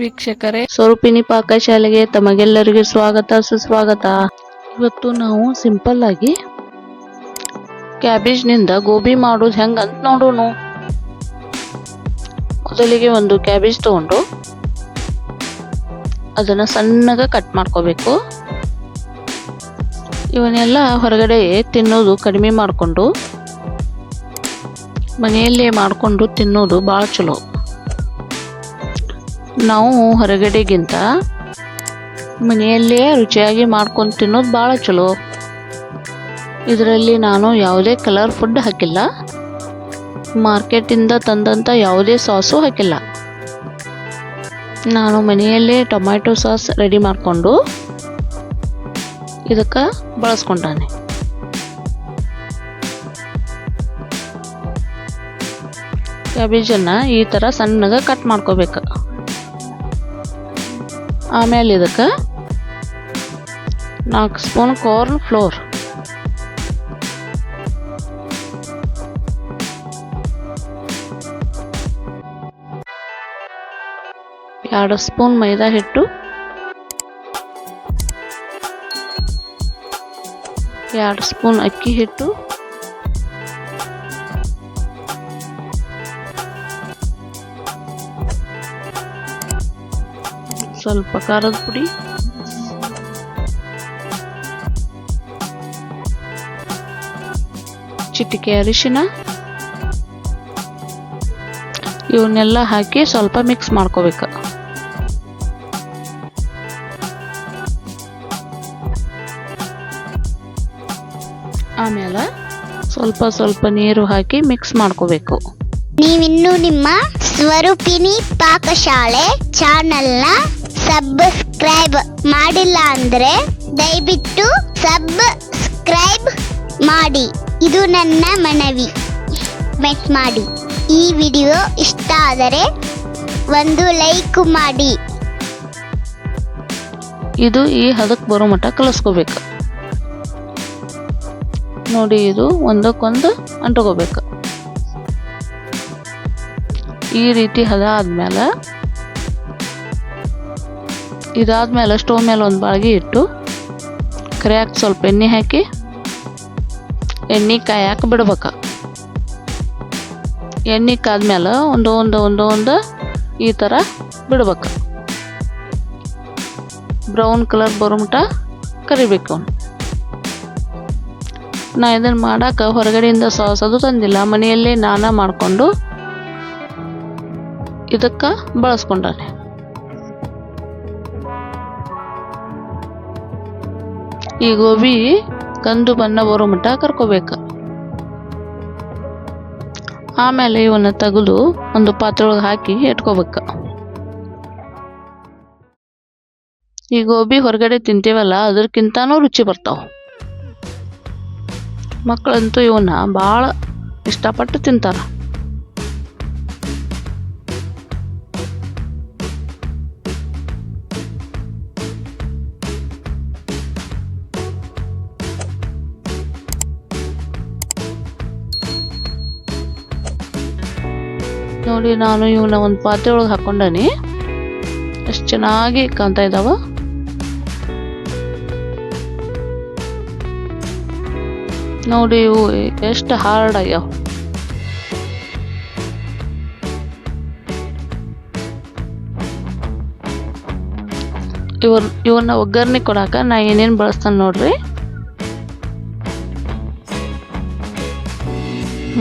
ವೀಕ್ಷಕರೇ, ಸ್ವರೂಪಿಣಿ ಪಾಕಶಾಲೆಗೆ ತಮಗೆಲ್ಲರಿಗೂ ಸ್ವಾಗತ, ಸುಸ್ವಾಗತ. ಇವತ್ತು ನಾವು ಸಿಂಪಲ್ ಆಗಿ ಕ್ಯಾಬೇಜ್ನಿಂದ ಗೋಬಿ ಮಾಡೋದು ಹೆಂಗೆ ಅಂತ ನೋಡೋಣ. ಮೊದಲಿಗೆ ಒಂದು ಕ್ಯಾಬೇಜ್ ತಗೊಂಡು ಅದನ್ನ ಸಣ್ಣಗೆ ಕಟ್ ಮಾಡ್ಕೋಬೇಕು. ಇವನ್ನೆಲ್ಲ ಹೊರಗಡೆ ತಿನ್ನೋದು ಕಡಿಮೆ ಮಾಡಿಕೊಂಡು, ಮನೆಯಲ್ಲೇ ಮಾಡಿಕೊಂಡು ತಿನ್ನೋದು ಭಾಳ ಚಲೋ. ನಾವು ಹೊರಗಡೆಗಿಂತ ಮನೆಯಲ್ಲೇ ರುಚಿಯಾಗಿ ಮಾಡ್ಕೊಂಡು ತಿನ್ನೋದು ಭಾಳ ಚಲೋ. ಇದರಲ್ಲಿ ನಾನು ಯಾವುದೇ ಕಲರ್ ಫುಡ್ ಹಾಕಿಲ್ಲ. ಮಾರ್ಕೆಟಿಂದ ತಂದಂಥ ಯಾವುದೇ ಸಾಸು ಹಾಕಿಲ್ಲ. ನಾನು ಮನೆಯಲ್ಲೇ ಟೊಮ್ಯಾಟೊ ಸಾಸ್ ರೆಡಿ ಮಾಡಿಕೊಂಡು ಇದಕ್ಕೆ ಬಳಸ್ಕೊಂಡಾನೆ. ಕ್ಯಾಬೇಜನ್ನು ಈ ಥರ ಸಣ್ಣಗೆ ಕಟ್ ಮಾಡ್ಕೋಬೇಕು. ಆಮೇಲೆ ಇದಕ್ಕೆ ನಾಲ್ಕು ಸ್ಪೂನ್ ಕಾರ್ನ್ ಫ್ಲೋರ್. ಎರಡು ಸ್ಪೂನ್ ಮೈದಾ ಹಿಟ್ಟು. ಎರಡು ಸ್ಪೂನ್ ಅಕ್ಕಿ ಹಿಟ್ಟು. ಸ್ವಲ್ಪ ಖಾರದ ಪುಡಿ. ಚಿಟಿಕೆ ಅರಿಶಿನ. ಇವನ್ನೆಲ್ಲ ಹಾಕಿ ಸ್ವಲ್ಪ ಮಿಕ್ಸ್ ಮಾಡ್ಕೋಬೇಕು. ಆಮೇಲೆ ಸ್ವಲ್ಪ ಸ್ವಲ್ಪ ನೀರು ಹಾಕಿ ಮಿಕ್ಸ್ ಮಾಡ್ಕೋಬೇಕು. ನೀವಿನ್ನೂ ನಿಮ್ಮ ಸ್ವರೂಪಿಣಿ ಪಾಕಶಾಲೆ ಚಾನೆಲ್ನ ಸಬ್ಸ್ಕ್ರೈಬ್ ಮಾಡಿಲ್ಲ ಅಂದ್ರೆ ದಯವಿಟ್ಟು ಸಬ್ಸ್ಕ್ರೈಬ್ ಮಾಡಿ. ಇದು ನನ್ನ ಮನವಿ. ಮೆಟ್ ಮಾಡಿ. ಈ ವಿಡಿಯೋ ಇಷ್ಟ ಆದರೆ ಒಂದು ಲೈಕ್ ಮಾಡಿ. ಇದು ಈ ಹದಕ್ಕೆ ಬರೋ ಮಟ್ಟ ಕಲಿಸ್ಕೋಬೇಕು. ನೋಡಿ, ಇದು ಒಂದಕ್ಕೊಂದು ಅಂಟ್ಕೋಬೇಕು. ಈ ರೀತಿ ಹದ ಆದ್ಮೇಲೆ ಇದಾದ್ಮೇಲೆ ಸ್ಟೋವ್ ಮೇಲೆ ಒಂದು ಬಾಳ್ಗಿ ಇಟ್ಟು ಕರಿಯಾಕೆ ಸ್ವಲ್ಪ ಎಣ್ಣೆ ಹಾಕಿ ಎಣ್ಣೆ ಕಾಯಕ್ಕೆ ಬಿಡ್ಬೇಕು. ಎಣ್ಣೆ ಕಾದ್ಮೇಲೆ ಒಂದು ಒಂದು ಒಂದು ಒಂದು ಈ ಥರ ಬಿಡ್ಬೇಕು. ಬ್ರೌನ್ ಕಲರ್ ಬರೋ ಮಟ್ಟ ಕರಿಬೇಕು. ನಾ ಇದನ್ನು ಮಾಡಕ್ಕೆ ಹೊರಗಡೆಯಿಂದ ಸಾಸ್ ತಂದಿಲ್ಲ, ಮನೆಯಲ್ಲೇ ನಾನ ಮಾಡಿಕೊಂಡು ಇದಕ್ಕೆ ಬಳಸ್ಕೊಂಡಾನೆ. ಈ ಗೋಬಿ ಕಂದು ಬಣ್ಣ ಬರೋ ಮಟ್ಟ ಕರ್ಕೋಬೇಕು. ಆಮೇಲೆ ಇವನ್ನ ತೆಗೆದು ಒಂದು ಪಾತ್ರೆ ಒಳಗೆ ಹಾಕಿ ಇಟ್ಕೋಬೇಕು. ಈ ಗೋಬಿ ಹೊರಗಡೆ ತಿಂತೀವಲ್ಲ ಅದಕ್ಕಿಂತನೂ ರುಚಿ ಬರ್ತಾವ. ಮಕ್ಕಳಂತೂ ಇವನ್ನ ಭಾಳ ಇಷ್ಟಪಟ್ಟು ತಿಂತಾರ. ನೋಡಿ ನಾನು ಇವನ್ನ ಒಂದು ಪಾತ್ರೆ ಒಳಗೆ ಹಾಕೊಂಡಾನಿ. ಎಷ್ಟು ಚೆನ್ನಾಗಿ ಕಾಣ್ತಾ ಇದ್ದಾವ ನೋಡಿ ಇವು ಎಷ್ಟು ಹಾರ್ಡ್ ಆಗ್ಯಾವ. ಇವ್ರ ಇವನ್ನ ಒಗ್ಗರಣೆ ಕೊಡಾಕ ನಾ ಏನೇನು ಬಳಸ್ತಾನೆ ನೋಡ್ರಿ.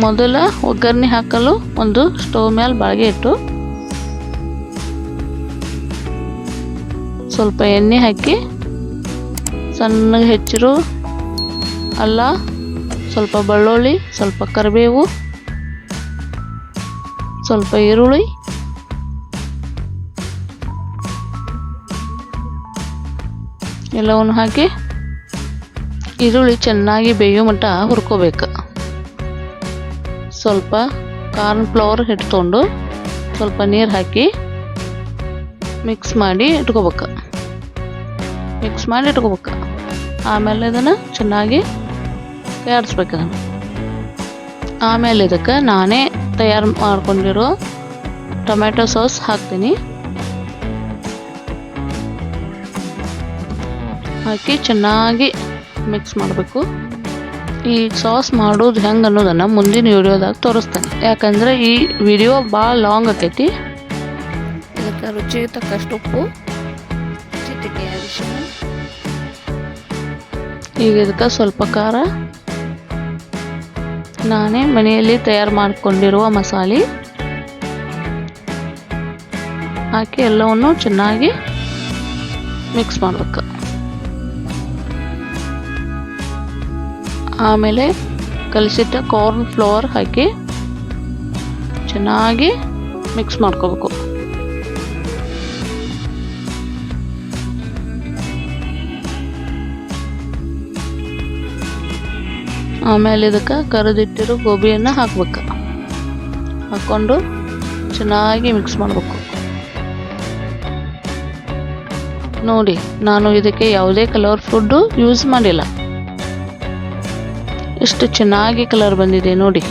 ಮೊದಲ ಒಗ್ಗರಣೆ ಹಾಕಲು ಒಂದು ಸ್ಟವ್ ಮೇಲೆ ಬಾಳಿಗೆ ಇಟ್ಟು ಸ್ವಲ್ಪ ಎಣ್ಣೆ ಹಾಕಿ ಸಣ್ಣಗೆ ಹೆಚ್ಚಿರು ಅಲ್ಲ, ಸ್ವಲ್ಪ ಬೆಳ್ಳುಳ್ಳಿ, ಸ್ವಲ್ಪ ಕರಿಬೇವು, ಸ್ವಲ್ಪ ಈರುಳ್ಳಿ, ಎಲ್ಲವನ್ನು ಹಾಕಿ ಈರುಳ್ಳಿ ಚೆನ್ನಾಗಿ ಬೇಯೋ ಮಟ್ಟ ಹುರ್ಕೋಬೇಕು. ಸ್ವಲ್ಪ ಕಾರ್ನ್ ಫ್ಲೋರ್ ಹಿಟ್ಕೊಂಡು ಸ್ವಲ್ಪ ನೀರು ಹಾಕಿ ಮಿಕ್ಸ್ ಮಾಡಿ ಇಟ್ಕೋಬೇಕು. ಮಿಕ್ಸ್ ಮಾಡಿ ಇಟ್ಕೋಬೇಕು. ಆಮೇಲೆ ಇದನ್ನು ಚೆನ್ನಾಗಿ ತಯಾರಿಸ್ಬೇಕು ಅದನ್ನು ಆಮೇಲೆ ಇದಕ್ಕೆ ನಾನೇ ತಯಾರು ಮಾಡ್ಕೊಂಡಿರೋ ಟೊಮೆಟೊ ಸಾಸ್ ಹಾಕ್ತೀನಿ. ಹಾಕಿ ಚೆನ್ನಾಗಿ ಮಿಕ್ಸ್ ಮಾಡಬೇಕು. ಈ ಸಾಸ್ ಮಾಡೋದು ಹೆಂಗೆ ಅನ್ನೋದನ್ನು ಮುಂದಿನ ವಿಡಿಯೋದಾಗ ತೋರಿಸ್ತೇನೆ. ಯಾಕಂದ್ರೆ ಈ ವಿಡಿಯೋ ಭಾಳ ಲಾಂಗ್ ಆಕೈತಿ. ಇದಕ್ಕೆ ರುಚಿಗೆ ತಕ್ಕಷ್ಟು ಉಪ್ಪು ಈಗ ಇದಕ್ಕೆ ಸ್ವಲ್ಪ ಖಾರ. ನಾನೇ ಮನೆಯಲ್ಲಿ ತಯಾರು ಮಾಡಿಕೊಂಡಿರುವ ಮಸಾಲೆ. ಹಾಕಿ ಎಲ್ಲವನ್ನು ಚೆನ್ನಾಗಿ ಮಿಕ್ಸ್ ಮಾಡ್ಬೇಕು. ಆಮೇಲೆ ಕಲಿಸಿಟ್ಟ ಕಾರ್ನ್ ಫ್ಲೋರ್ ಹಾಕಿ ಚೆನ್ನಾಗಿ ಮಿಕ್ಸ್ ಮಾಡ್ಕೋಬೇಕು. ಆಮೇಲೆ ಇದಕ್ಕೆ ಕರೆದಿಟ್ಟಿರೋ ಗೋಬಿಯನ್ನು ಹಾಕ್ಬೇಕು. ಹಾಕ್ಕೊಂಡು ಚೆನ್ನಾಗಿ ಮಿಕ್ಸ್ ಮಾಡಬೇಕು. ನೋಡಿ, ನಾನು ಇದಕ್ಕೆ ಯಾವುದೇ ಕಲರ್ ಫುಡ್ಡು ಯೂಸ್ ಮಾಡಿಲ್ಲ. ಎಷ್ಟು ಚೆನ್ನಾಗಿ ಕಲರ್ ಬಂದಿದೆ ನೋಡಿ.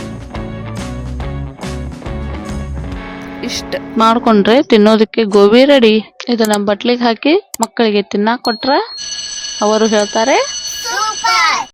ಇಷ್ಟ ಮಾಡ್ಕೊಂಡ್ರೆ ತಿನ್ನೋದಕ್ಕೆ ಗೋಬಿ ರೆಡಿ ಇದನ್ನ ಬಟ್ಲಿಗೆ ಹಾಕಿ ಮಕ್ಕಳಿಗೆ ತಿನ್ನ ಕೊಟ್ರ ಅವರು ಹೇಳ್ತಾರೆ